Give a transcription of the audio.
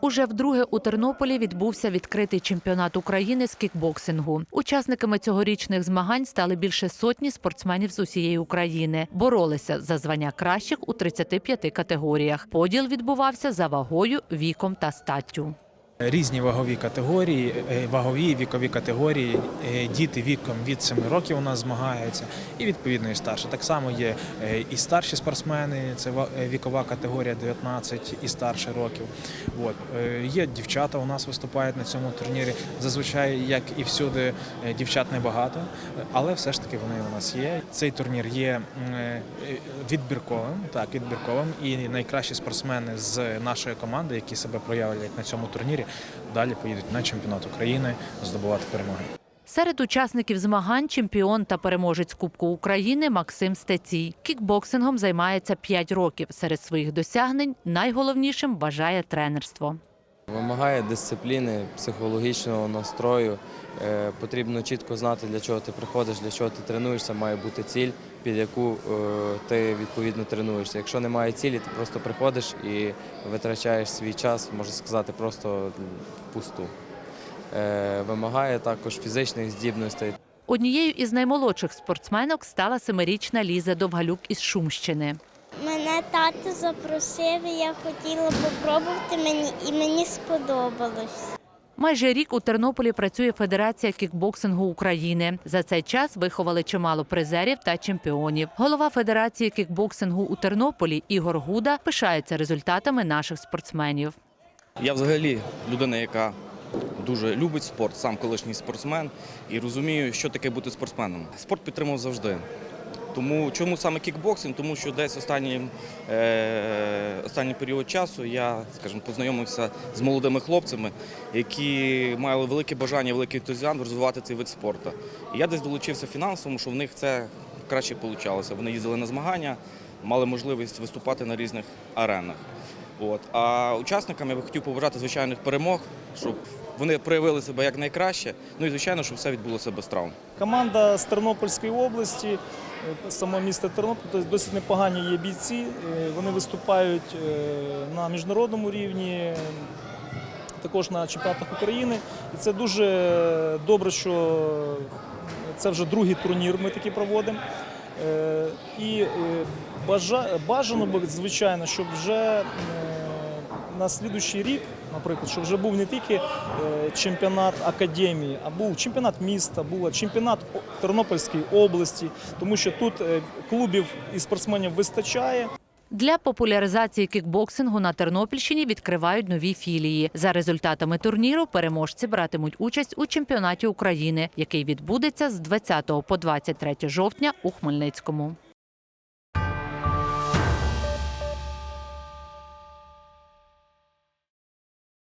Уже вдруге у Тернополі відбувся відкритий чемпіонат України з кікбоксингу. Учасниками цьогорічних змагань стали більше сотні спортсменів з усієї України. Боролися за звання кращих у 35 категоріях. Поділ відбувався за вагою, віком та статтю. Різні вагові категорії, е, вагові вікові категорії. Е, Діти віком від 7 років у нас змагаються, і відповідно і старші. Так само є е, і старші спортсмени, це ва- вікова категорія 19 і старше років. От. Є дівчата у нас виступають на цьому турнірі. Зазвичай, як і всюди, дівчат небагато, але все ж таки вони у нас є. Цей турнір є відбірковим, так, відбірковим, і найкращі спортсмени з нашої команди, які себе проявлять на цьому турнірі, далі поїдуть на чемпіонат України здобувати перемоги. Серед учасників змагань чемпіон та переможець Кубку України Максим Стецій. Кікбоксингом займається 5 років. Серед своїх досягнень найголовнішим вважає тренерство. Вимагає дисципліни, психологічного настрою. Е, потрібно чітко знати, для чого ти приходиш, для чого ти тренуєшся, має бути ціль, під яку е, ти відповідно тренуєшся. Якщо немає цілі, ти просто приходиш і витрачаєш свій час, можна сказати, просто впусту. Е, вимагає також фізичних здібностей. Однією із наймолодших спортсменок стала семирічна Ліза Довгалюк із Шумщини. Мене тато запросив, і я хотіла попробувати мені, і мені сподобалось. Майже рік у Тернополі працює Федерація кікбоксингу України. За цей час виховали чимало призерів та чемпіонів. Голова Федерації кікбоксингу у Тернополі Ігор Гуда пишається результатами наших спортсменів. Я взагалі людина, яка дуже любить спорт, сам колишній спортсмен, і розумію, що таке бути спортсменом. Спорт підтримував завжди. Тому чому саме кікбоксинг? Тому що десь останній, е, останній період часу я, скажімо, познайомився з молодими хлопцями, які мали велике бажання, великий ентузіазм розвивати цей вид спорту. І я десь долучився фінансово, що в них це краще вийшло. Вони їздили на змагання, мали можливість виступати на різних аренах. От. А учасникам я би хотів побажати звичайних перемог, щоб вони проявили себе як найкраще. Ну і звичайно, щоб все відбулося без травм. Команда з Тернопільської області, е, саме місто Тернопіль, тобто досить непогані є бійці. Е, Вони виступають е, на міжнародному рівні, також на чемпіонатах України. І це дуже добре, що це вже другий турнір ми такий проводимо. І бажано би, звичайно, щоб вже е, на слідуючий рік, наприклад, щоб вже був не тільки е, чемпіонат академії, а був чемпіонат міста, був чемпіонат Тернопільської області, тому що тут е, клубів і спортсменів вистачає. Для популяризації кікбоксингу на Тернопільщині відкривають нові філії. За результатами турніру переможці братимуть участь у чемпіонаті України, який відбудеться з 20 по 23 жовтня у Хмельницькому.